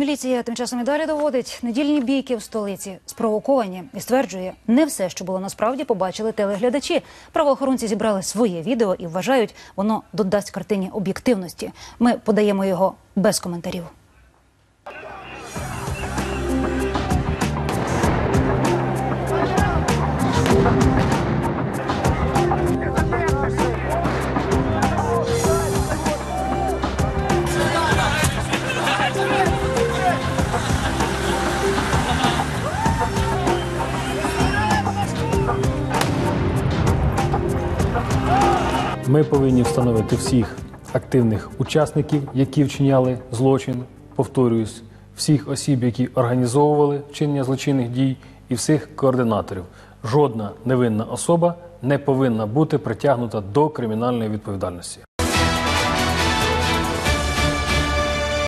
Міліція тим часом і далі доводить недільні бійки в столиці спровоковані і стверджує, не все, що було насправді, побачили телеглядачі. Правоохоронці зібрали своє відео і вважають, воно додасть картині об'єктивності. Ми подаємо його без коментарів. Ми повинні встановити всіх активних учасників, які вчиняли злочин, повторююсь, всіх осіб, які організовували вчинення злочинних дій, і всіх координаторів. Жодна невинна особа не повинна бути притягнута до кримінальної відповідальності.